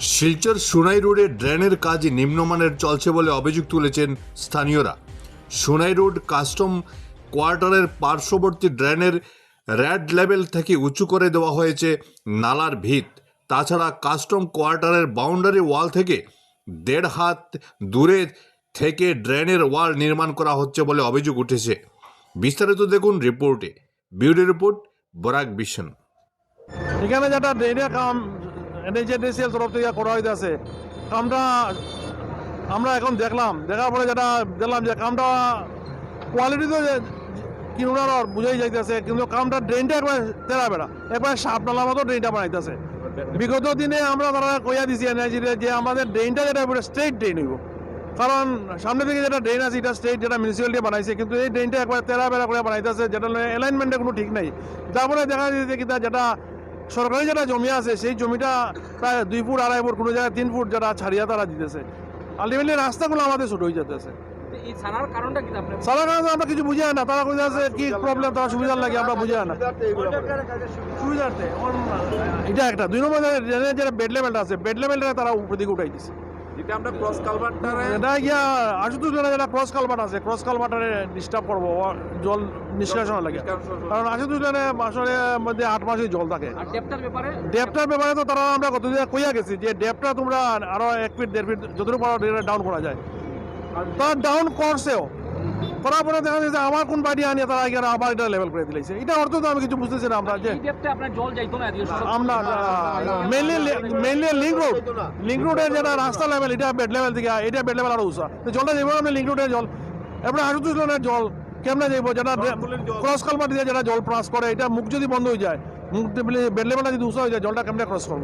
শিলচর সুনাই রোডে ড্রেনের কাজ নিম্নমানের চলছে বলে অভিযোগ তুলেছেন স্থানীয়রা। সুনাই রোড কাস্টম কোয়ার্টারের পার্শ্ববর্তী ড্রেনের র্যাড লেভেল থেকে উঁচু করে দেওয়া হয়েছে নালার ভিত। তাছাড়া কাস্টম কোয়ার্টারের বাউন্ডারি ওয়াল থেকে দেড় হাত দূরে থেকে ড্রেনের ওয়াল নির্মাণ করা হচ্ছে বলে অভিযোগ উঠেছে। বিস্তারিত দেখুন রিপোর্টে। Beauty report Barak vision. এখানে যেটা ড্রেনের কাম এনএইচএডিসিএল তরফ থেকে করা হইতেছে। কামটা আমরা এখন দেখলাম। দেখার পরে যেটা দেখলাম যে কামটা কোয়ালিটি তো কিনুনার আর বুঝাই যাইতেছে, কিন্তু কামটা ড্রেনটা একবার তেরা বেড়া। একবার সাপ নালার মতো ড্রেনটা বানাইতেছে। বিগত দিনে আমরা তারা কইয়া দিছি এনআইজিতে যে আমাদের ড্রেনটা যেটা স্ট্রেট ড্রেন হইব। কারণ সামনে থেকে যেটা ড্রেন আছে, এটা স্টেট যেটা মিউনিসিপ্যালিটি বানাইছে, কিন্তু এই ড্রেনটা একবার তেরা বেড়া করে বানাইতেছে, যেটা অ্যালাইনমেন্টে কোনো ঠিক নাই। তারপরে দেখা যাচ্ছে কি যেটা সরকারি যেটা জমি আছে সেই জমিটা প্রায় দুই ফুট আড়াই ফুট কোনো জায়গায় তিন ফুট যারা ছাড়িয়া তারা দিতেছে। আলটিমেটলি রাস্তাগুলো আমাদের ছোট হয়ে যেতেছে এই ছাড়ার কারণটা কারণে আমরা কিছু বুঝে না। তারা বুঝে আছে কি প্রবলেম তারা সুবিধার লাগে আমরা বুঝে না। সুবিধার্থে এটা একটা। দুই নম্বর যেটা বেড লেভেলটা আছে বেড লেভেলটা তারা উপর দিকে উঠাই দিছে। যেটা আমরা ক্রস কালভারটারে এটা গিয়া আশুতোষ জেলা যেটা ক্রস কালভার্ট আছে ক্রস কালভার্টারে ডিস্টার্ব করব জল নিষ্কাশন লাগে। কারণ আশুতোষ জেলা মাসের মধ্যে আট মাসই জল থাকে। ডেপটার ব্যাপারে? ডেপটার ব্যাপারে তো তারা আমরা কতদিন কইয়া গেছি যে ডেপটা তোমরা আরও এক ফিট দেড় ফিট যতটুকু পারো ডাউন করা যায়। তারা ডাউন করছেও। করার পরে দেখা যাচ্ছে আমার কোন বাড়ি আনিয়ে তারা গিয়ে আবার এটা লেভেল করে দিলেছে। এটা অর্থ তো আমি কিছু বুঝতেছি না আমরা যে আমরা mainly mainly link road link রোডের যেটা রাস্তা লেভেল এটা বেড লেভেল থেকে এটা বেড লেভেল আরও উঁচা। জলটা যাব আমরা লিঙ্ক রোডের জল আশুতোষ জলের জল কেমনে যাইব? যেটা ক্রস কালভার দিয়ে যেটা জল ক্রস করে এটা মুখ যদি বন্ধ হয়ে যায় মুখ বেড লেভেলটা যদি উঁচা হয়ে যায় জলটা কেমনে ক্রস করব?